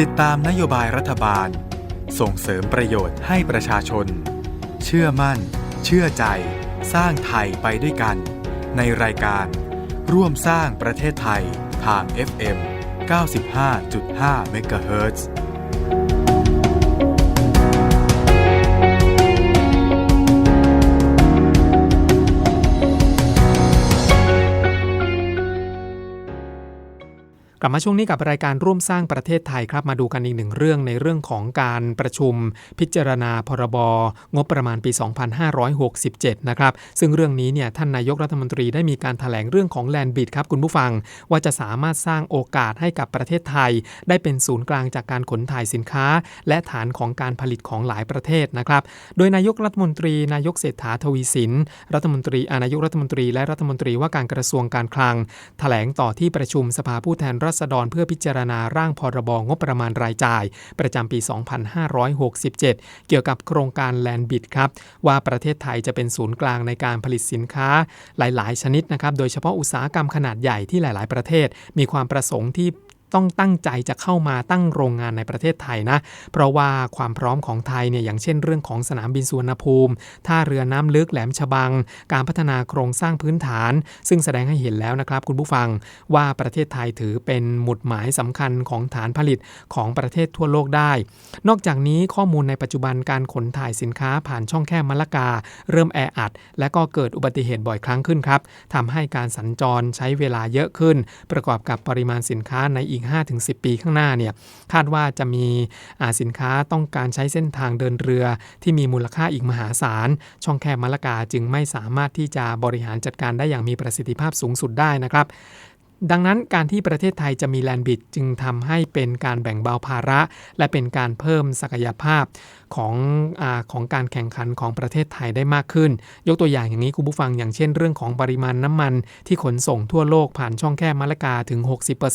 ติดตามนโยบายรัฐบาล ส่งเสริมประโยชน์ให้ประชาชน เชื่อมั่น เชื่อใจ สร้างไทยไปด้วยกัน ในรายการ ร่วมสร้างประเทศไทยทาง FM 95.5 MHz ก กลับมาช่วงนี้กับรายการร่วมสร้างประเทศไทยครับ มาดูกันอีกหนึ่งเรื่องในเรื่องของการประชุม พิจารณาพรบงบประมาณปี 2567 นะครับซึ่งเรื่องนี้เนี่ยท่านนายกรัฐมนตรีได้มีการถแถลงเรื่องของแลนบิดครับคุณผู้ฟังว่าจะสามารถสร้างโอกาสให้กับประเทศไทย ได้เป็นศูนย์กลางจากการขนถ่ายสินค้า และฐานของการผลิตของหลายประเทศนะครับโดยนายกรัฐมนตรี นายกเศรษฐาทวีสินรัฐมนตรีนายกรัฐมนตรี และรัฐมนตรีว่าการกระทรวงการคลังแถลงต่อที่ประชุมสภาผู้แทนราษฎรเพื่อพิจารณาร่างพรบงบประมาณรายจ่าย ประจำปี 2567 เกี่ยวกับโครงการแลนบิดครับ ว่าประเทศไทยจะเป็นศูนย์กลางในการผลิตสินค้าหลาย ๆ ชนิดนะครับ โดยเฉพาะอุตสาหกรรมขนาดใหญ่ที่หลาย ๆ ประเทศ มีความประสงค์ที่ ต้องตั้งใจจะเข้ามาตั้งโรงงานในประเทศไทยนะ เพราะว่าความพร้อมของไทยเนี่ยอย่างเช่นเรื่องของสนามบินสุวรรณภูมิท่าเรือน้ำลึกแหลมฉบัง การพัฒนาโครงสร้างพื้นฐาน ซึ่งแสดงให้เห็นแล้วนะครับคุณผู้ฟังว่าประเทศไทยถือเป็นหมุดหมายสำคัญของฐานผลิตของประเทศทั่วโลกได้ นอกจากนี้ข้อมูลในปัจจุบันการขนถ่ายสินค้าผ่านช่องแคบมะละกา เริ่มแออัด และก็เกิดอุบัติเหตุบ่อยครั้งขึ้นครับทำให้การสัญจรใช้เวลาเยอะขึ้น ประกอบกับปริมาณสินค้าในอีก5-10 ปีข้างหน้าเนี่ยคาดว่าจะมีสินค้าต้องการใช้เส้นทางเดินเรือ ที่มีมูลค่าอีกมหาศาล ช่องแคบมะละกาจึงไม่สามารถที่จะบริหารจัดการได้อย่างมีประสิทธิภาพสูงสุดได้นะครับ ดังนั้นการที่ประเทศไทยจะมีแลนบิดจึงทำให้เป็นการแบ่งเบาภาระ และเป็นการเพิ่มศักยภาพของอของการแข่งขันของประเทศไทยได้มากขึ้น ยกตัวอย่างอย่างนี้คุณผู้ฟังอย่างเช่นเรื่องของปริมาณน้ำมันที่ขนส่งทั่วโลกผ่านช่องแคบมะละกาถึง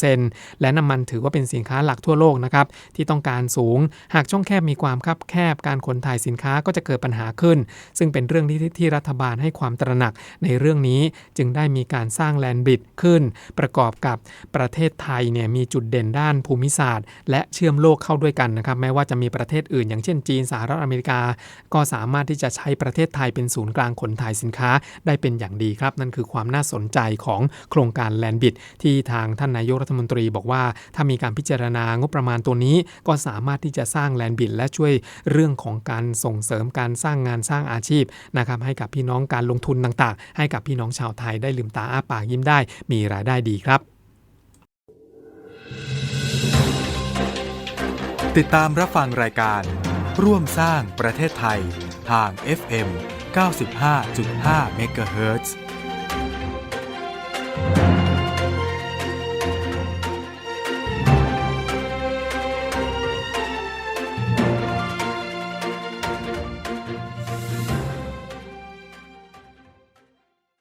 60%และน้ำมันถือว่าเป็นสินค้าหลักทั่วโลกนะครับที่ต้องการสูง หากช่องแคบมีความคับแคบการขนถ่ายสินค้าก็จะเกิดปัญหาขึ้น ซึ่งเป็นเรื่องที่ที่รัฐบาลให้ความตระหนักในเรื่องนี้จึงได้มีการสร้างแลนบิดขึ้นประกอบกับประเทศไทยเนี่ยมีจุดเด่นด้านภูมิศาสตร์ และเชื่อมโลกเข้าด้วยกันนะครับแม้ว่าจะมีประเทศอื่น อย่างเช่นจีนสหรัฐอเมริกา ก็สามารถที่จะใช้ประเทศไทยเป็นศูนย์กลางขนถ่ายสินค้าได้เป็นอย่างดีครับ นั่นคือความน่าสนใจของโครงการแลนบิดที่ทางท่านนายกรัฐมนตรีบอกว่า ถ้ามีการพิจารณางบประมาณตัวนี้ ก็สามารถที่จะสร้างแลนบิดและช่วยเรื่องของการส่งเสริมการสร้างงานสร้างอาชีพนะครับให้กับพี่น้องการลงทุนต่างๆ ให้กับพี่น้องชาวไทยได้ลืมตาอ้าปากยิ้มได้ มีรายได้ดีครับ ติดตามรับฟังรายการ ร่วมสร้างประเทศไทยทาง FM 95.5 MHz